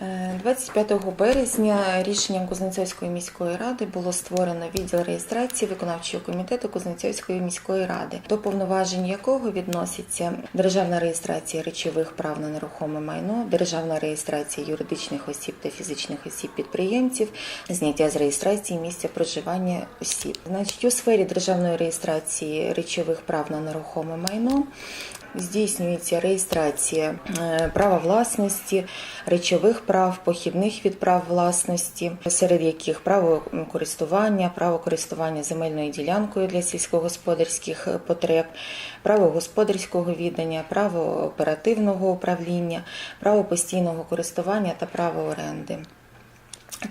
Е, 25 березня рішенням Кузнецівської міської ради було створено відділ реєстрації виконавчого комітету Кузнецівської міської ради, до повноважень якого відноситься державна реєстрація речових прав на нерухоме майно, державна реєстрація юридичних осіб та фізичних осіб підприємців, зняття з реєстрації місця проживання осіб. Значить, у сфері державної реєстрації речових прав на нерухоме майно здійснюється реєстрація е, права власності, речових прав, похідних від прав власності, серед яких право користування, право користування земельною ділянкою для сільськогосподарських потреб, право господарського віддання, право оперативного управління, право постійного користування та право оренди.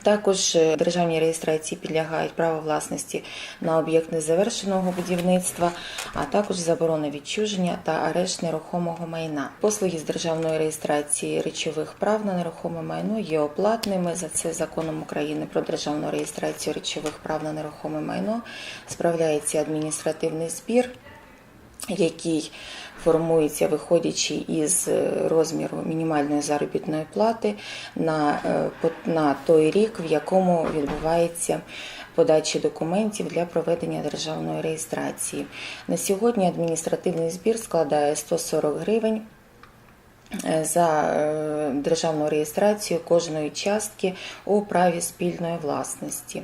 Також е, державній реєстрації підлягають право власності на об'єкт незавершеного будівництва, а також заборона відчуження та арешт нерухомого майна. Послуги з державної реєстрації речових прав на нерухоме майно є оплатними. За це законом України про державну реєстрацію речових прав на нерухоме майно справляється адміністративний збір який формується виходячи із е, розміру мінімальної заробітної плати на, е, на той рік, в якому відбувається подачі документів для проведення державної реєстрації. На сьогодні адміністративний збір складає 140 гривень. е, За державну реєстрацію кожної частки у праві спільної власності.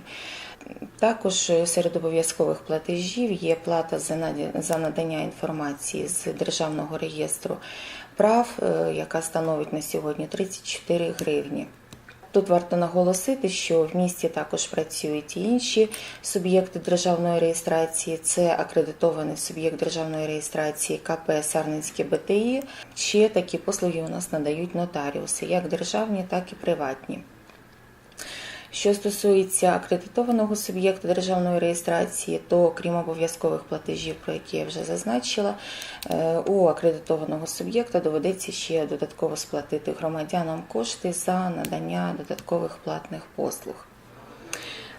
Також е, серед обов'язкових платежів є плата за надання інформації з Державного реєстру прав, е, яка становить на сьогодні 34 гривні. Тут варто наголосити, що в місті також працюють і інші суб'єкти державної реєстрації. Це акредитований суб'єкт державної реєстрації КП Сарненське БТІ. Ще такі послуги у нас надають нотаріуси, як державні, так і приватні. Що стосується акредитованого суб'єкта державної реєстрації, то крім обов'язкових платежів, про які я вже зазначила, е, у акредитованого суб'єкта доведеться ще додатково сплатити громадянам кошти за надання додаткових платних послуг.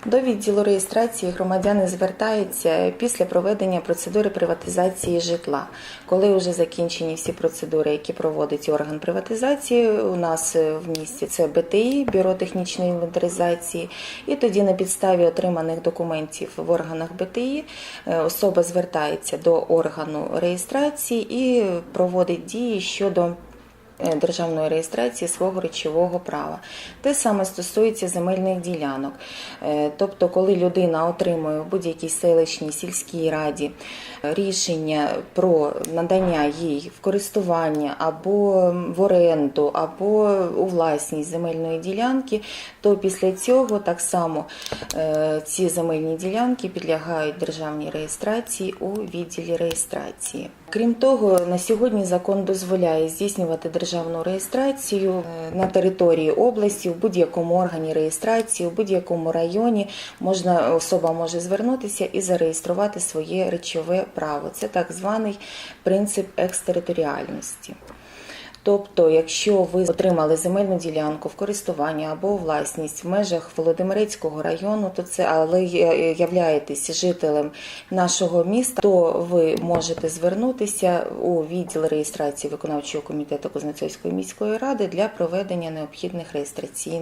До відділу реєстрації громадяни звертаються після проведення процедури приватизації житла. Коли вже закінчені всі процедури, які проводить орган приватизації, у нас в місті це БТІ, бюро технічної інвентаризації, і тоді на підставі отриманих документів в органах БТІ е, особа звертається до органу реєстрації і проводить дії щодо е, державної реєстрації свого речового права. Те саме стосується земельних ділянок. Е, Тобто, коли людина отримує в будь-якій селищній сільській раді е, рішення про надання їй в користування або в оренду, або у власність земельної ділянки, то після цього так само е, ці земельні ділянки підлягають державній реєстрації у відділі реєстрації. Крім того, на сьогодні закон дозволяє здійснювати державну реєстрацію е, на території області в будь-якому органі реєстрації, в будь-якому районі можна особа може звернутися і зареєструвати своє речове право. Це так званий принцип екстериторіальності. Тобто, якщо ви отримали земельну ділянку в користування або власність в межах Володимирецького району, то це але являєтесь жителем нашого міста, то ви можете звернутися у відділ реєстрації виконавчого комітету Кузнецовської міської ради для проведення необхідних реєстраційних